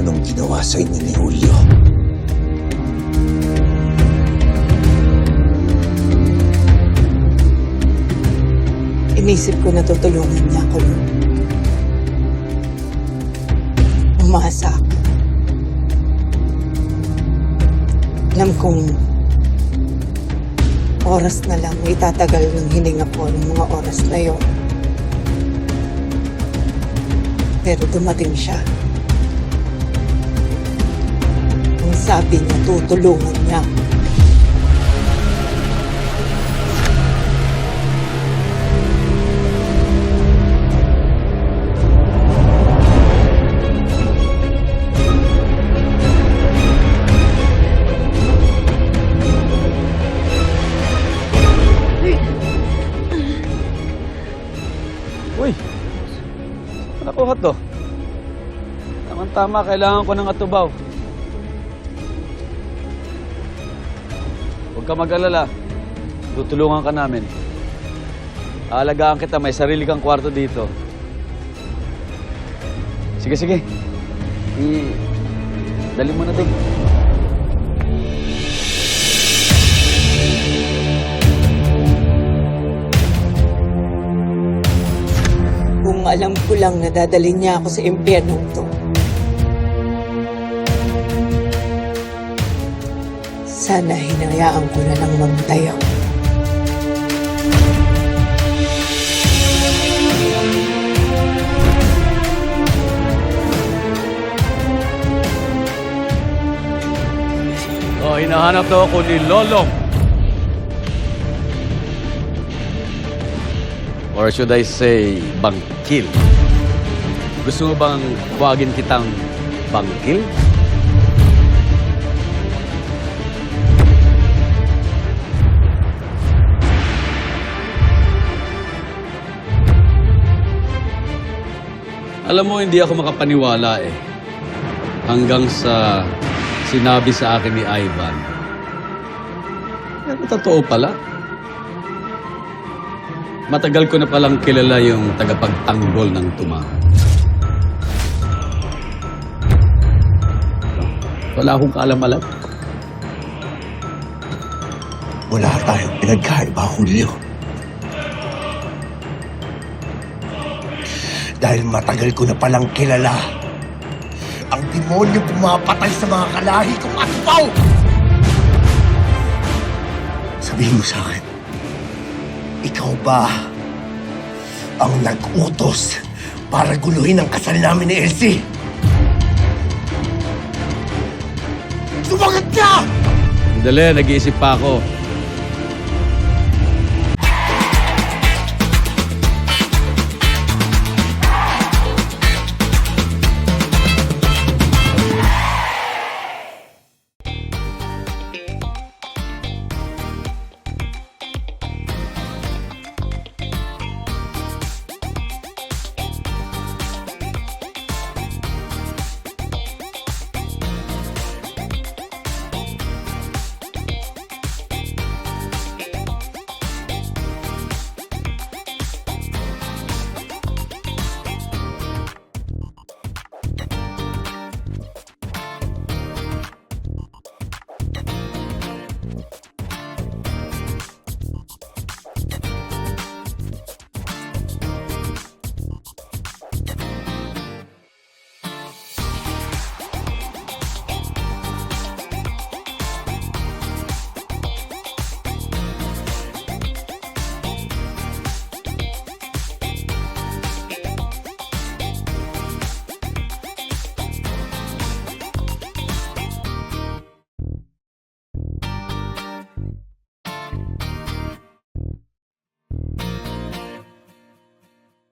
Anong ginawa sa inyo ni Julio? Inisip ko na tutulungan niya ako. Umasa ako. Alam kong oras na lang itatagal ng hininga ko ng mga oras na yon. Pero dumating siya. Sabi niya, tutulungan niya. Uy! Nakuha to? Tamang-tama, kailangan ko ng atubaw. Ka mag-alala. Tutulungan ka namin. Aalagaan kita, may sarili kang kwarto dito. Sige, sige. I... Dali mo na doon. Kung alam ko lang na dadalhin niya ako sa impyerno to. Sana hinayaan ko na lang mamatay ako. Oh, hinahanap daw ako ni Lolong. Or should I say, Bangkil? Gusto mo bang buwagin kitang Bangkil? Alam mo, hindi ako makapaniwala eh. Hanggang sa sinabi sa akin ni Ivan. Pero totoo pala. Matagal ko na palang kilala yung tagapagtanggol ng tuma. Wala akong kaalam-alam. Wala tayong pinagkaiba, Julio. Dahil matagal ko na palang kilala ang demonyo pumapatay sa mga kalahi kong aspaw! Sabihin mo sa akin, ikaw ba ang nag-utos para guluhin ang kasal namin ni Elsie? Sumagot ka! Dali, nag-iisip pa ako.